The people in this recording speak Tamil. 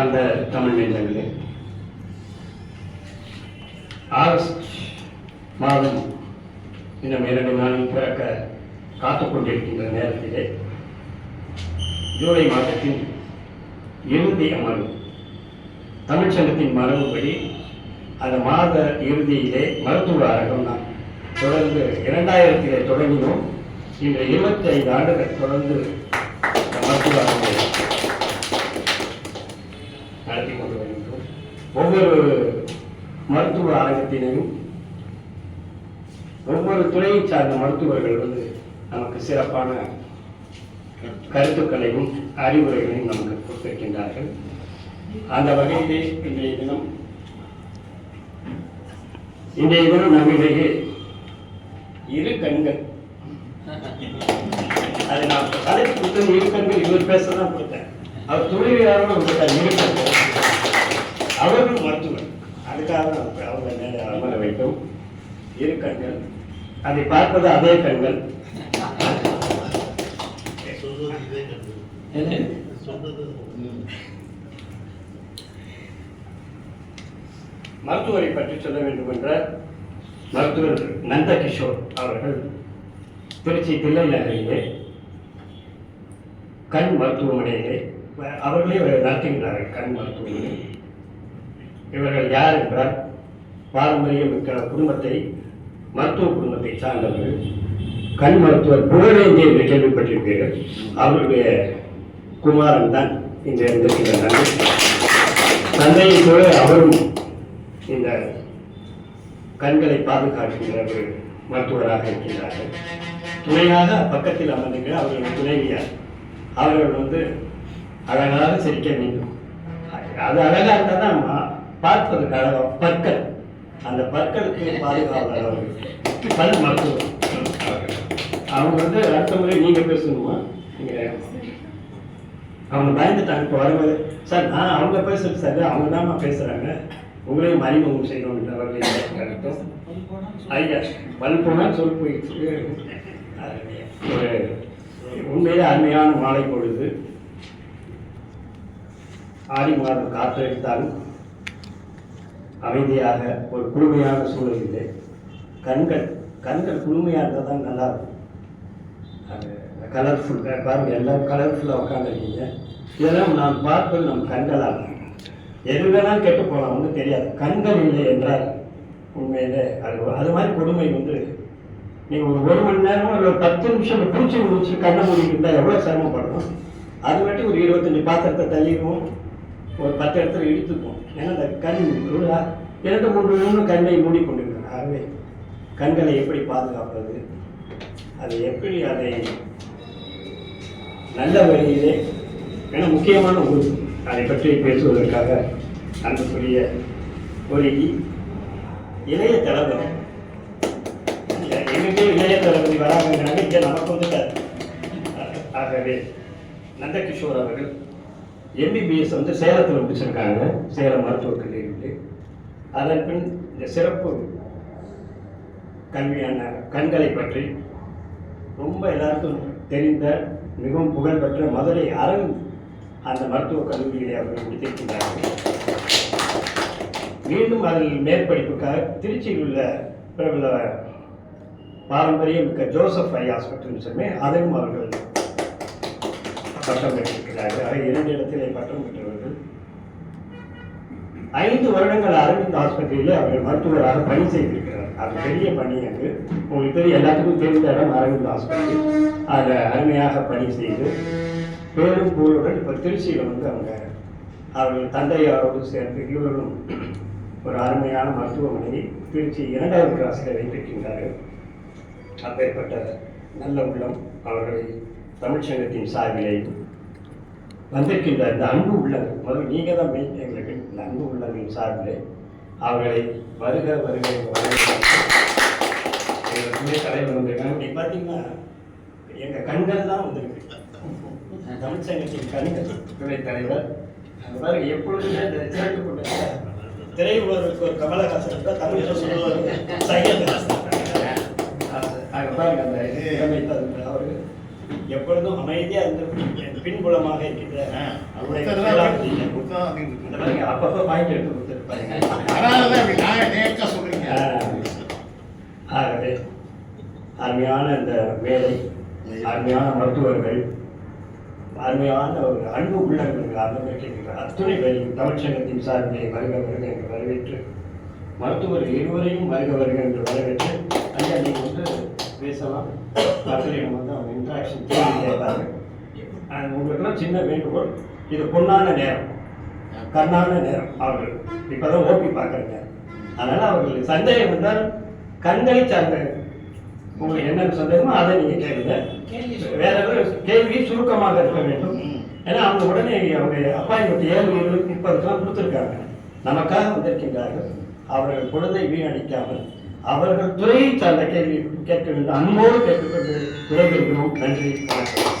அந்த தமிழ் நெஞ்சங்களே. ஆகஸ்ட் மாதம் இன்னும் இரண்டு நாளில் பிறக்க காத்துக் கொண்டிருக்கின்ற நேரத்திலே ஜூலை மாதத்தின் இறுதி அமர்வு தமிழ்ச்சங்கத்தின் மரபுப்படி அந்த மாத இறுதியிலே மருத்துவ அரங்கம் நாம் தொடர்ந்து இரண்டாயிரத்திலே தொடங்கினோம். இன்று இருபத்தி ஐந்து ஆண்டுகள் தொடர்ந்து மருத்துவ அரங்கம் ஒவ்வொரு மருத்துவ அரங்கத்தினையும் ஒவ்வொரு துறையை சார்ந்த மருத்துவர்கள் வந்து நமக்கு சிறப்பான கருத்துக்களையும் அறிவுரைகளையும் நமக்கு கொடுத்திருக்கின்றார்கள். அந்த வகையிலே இன்றைய தினம் இன்றைய தினம் நம்மிடையே இரு கண்கள். அது நான் தலைப்பு இரு கண்கள் இவர் பேச தான் கொடுத்தேன். அவர் தொழிலாளரும் கொடுத்தார் இரு கண்கள். அவர்கள் மருத்துவர். அதுக்காக தான் அவங்க அமர வைத்தோம். இரு கண்கள். அதை பார்ப்பது அதே கண்கள். மருத்துவரை பற்றி சொல்ல வேண்டும் என்றால் மருத்துவர் நந்தகிஷோர் அவர்கள் திருச்சி தில்லை நகரிலே கண் மருத்துவமனையிலே அவர்களே நடத்துகின்றார்கள் கண் மருத்துவமனை. இவர்கள் யார் என்றால் பாரம்பரியம் மிக்க குடும்பத்தை மருத்துவ குடும்பத்தை சார்ந்தவர்கள். கண் மருத்துவர் புகழேந்தி என்று கேள்விப்பட்டிருப்பீர்கள். அவருடைய குமாரன் தான் இந்த இருந்திருக்கின்ற தந்தையை போல அவரும் இந்த கண்களை பாதுகாக்கின்ற ஒரு மருத்துவராக இருக்கின்றார்கள். துணையாக பக்கத்தில் அமர்ந்திருக்கிற அவர்கள் துணைவியார். அவர்கள் வந்து அழகாக சிரிக்க வேண்டும். அது அழகாக இருந்தால் தான் பார்ப்பது கழகம் பற்கள். அந்த பற்களுக்கு பாதுகாப்பு அவர்கள் பல் மருத்துவர். அவங்க வந்து அடுத்த முறை நீங்க பேசணுமா? நீங்கள் அவங்க பயந்துட்டாங்க இப்போ வரும்போது சார் நான் அவங்க பேசுறது சார் அவங்க தான் பேசுறாங்க. உங்களையும் அறிமுகம் செய்யணும் என்று ஐயா பல் போனால் சொல் போயிடுச்சு. ஒரு உண்மையிலே அருமையான மாலை பொழுது ஆடி மாதம் காற்றடித்தாலும் அமைதியாக ஒரு குடுமையான சூழல் இல்லை கண்கள் கண்கள் குழுமையாக இருந்தால் தான் நல்லா இருக்கும் அது கலர்ஃபுல் பாருங்க எல்லாம் கலர்ஃபுல்லாக உட்காந்துருக்கீங்க இதெல்லாம் நாம் பார்ப்பது நம் கண்களால். எது வேணாலும் கெட்டு போகலாம் ஒன்றும் தெரியாது. கண்கள் இல்லை என்றால் உண்மையிலே அது அது மாதிரி கொடுமை வந்து நீங்கள் ஒரு ஒரு மணி நேரம் ஒரு பத்து நிமிஷம் இந்த பூச்சி முடிச்சு கண்ணை மூடிக்கிட்டு இருந்தால் எவ்வளோ சிரமப்படணும்? அது மட்டும் ஒரு இருபத்தஞ்சி பாத்திரத்தை தள்ளிடுவோம். ஒரு பத்து இடத்துல இழுத்துப்போம் ஏன்னா அந்த கண் ஒரு இரண்டு மூன்று நிமிடம் கண்ணை மூடிக்கொண்டிருக்கிறார் ஆகவே கண்களை எப்படி பாதுகாப்பது? அதை எப்படி அதை நல்ல வழியிலே ஏன்னா முக்கியமான ஒரு அதை பற்றி பேசுவதற்காக அன்புக்குரிய ஒரு இளைய தளபதி எங்கே இளைய தளபதி வராங்கிறாங்க இங்கே நமக்கு வந்துட்டார். ஆகவே நந்தகிஷோர் அவர்கள் எம்பிபிஎஸ் வந்து சேலத்தில் முடிச்சிருக்காங்க. சேலம் மருத்துவக் கல்லூரியில். அதன் பின் இந்த சிறப்பு கல்வியான கண்களை பற்றி ரொம்ப எல்லாருக்கும் தெரிந்த மிகவும் புகழ்பெற்ற மதுரை அரண் அந்த மருத்துவக் கல்லூரியிலே அவர்கள் முடித்திருக்கின்றார்கள். மீண்டும் அதில் மேற்படிப்புக்காக திருச்சியில் உள்ள பிரபல பாரம்பரிய மிக்க ஜோசப் ஐ ஹாஸ்பிட்டல் சொன்னே அதையும் அவர்கள் பட்டம் பெற்றிருக்கிறார்கள். ஆக இரண்டு இடத்திலே பட்டம் பெற்றவர்கள். ஐந்து வருடங்கள் அரவிந்த் ஆஸ்பத்திரியில் அவர்கள் மருத்துவராக பணி செய்திருக்கிறார். அது பெரிய பணி அங்கு உங்களுக்கு தெரியும். எல்லாத்துக்கும் தெரிந்த இடம் அரவிந்த் ஆஸ்பத்திரி. அதில் அருமையாக பணி செய்து பேரும் புகழுடன் இப்போ திருச்சியில் வந்து அவங்க அவர்கள் தந்தையாரோடு சேர்ந்து இவர்களும் ஒரு அருமையான மருத்துவமனையை திருச்சி இரண்டாவது கிராஸில் வைத்திருக்கின்றார்கள். அப்பேற்பட்ட நல்ல உள்ளம் அவர்களை தமிழ்ச்சங்கத்தின் சார்பிலே வந்திருக்கின்ற இந்த அன்பு உள்ளங்கள் முதல்ல நீங்கள் தான் மெயின் எங்களுக்கு இந்த அன்பு உள்ளங்கள் சார்பிலே அவர்களை வருக வருக எங்கள் துணை தலைவர் வந்திருக்காங்க. இப்படி பார்த்தீங்கன்னா எங்கள் கண்கள் தான் வந்திருக்கு. தமிழ்ச்சங்கத்தின் கண்கள். துணை தலைவர் அது எப்பொழுதுமே இந்த சிறப்பு கொண்ட திரையுலகிற்கு ஒரு கமலஹாசன் தான் தமிழ் சொல்லுவார். சையத் ஹாசன். பாருங்க அந்த இது அமைத்தது எப்பொழுதும் அமைதியாக இருந்திருக்கீங்க பின்புலமாக இருக்கின்ற அப்பப்ப பாயிண்ட் எடுத்து நேக்கா சொல்றீங்க. ஆகவே அருமையான இந்த வேலை அருமையான மருத்துவர்கள் அருமையான ஒரு அன்பு உள்ளவர்கள் அனுமதிக்கின்ற அத்துணை பேரையும் தமிழ்ச்சங்கத்தின் சார்பிலே வருக வருக என்று வரவேற்று மருத்துவர்கள் இருவரையும் வருக வருக என்று வரவேற்று ஐயா நீங்கள் வந்து பேசலாம். மக்களிடம் வந்து அவங்க இன்ட்ராக்ஷன் கேள்வி கேட்பாங்க அஹ் உங்களுக்கெல்லாம் சின்ன வேண்டுகோள் இது பொன்னான நேரம். கண்ணான நேரம் அவர்கள். இப்பதான் ஓபி பார்க்குறேங்க அதனால அவர்கள் சந்தேகம் வந்தால் கண்களை சார்ந்த உங்களுக்கு என்ன சந்தேகமோ அதை நீங்க கேளுங்க. வேற கேள்வி சுருக்கமாக இருக்க வேண்டும். ஏன்னா அவங்க உடனே அவங்க அப்பாயின்மெண்ட் ஏழு ஏழு முப்பதுக்கெல்லாம் கொடுத்துருக்காங்க. நமக்காக வந்திருக்கின்றார்கள். அவர்கள் பொழுதை வீணடிக்காமல் அவர்கள் துறையை சார்ந்த கேள்வி கேட்க வேண்டும். அன்போடு கேட்டுக்கொண்டு விடைபெறுகிறோம். நன்றி. வணக்கம்.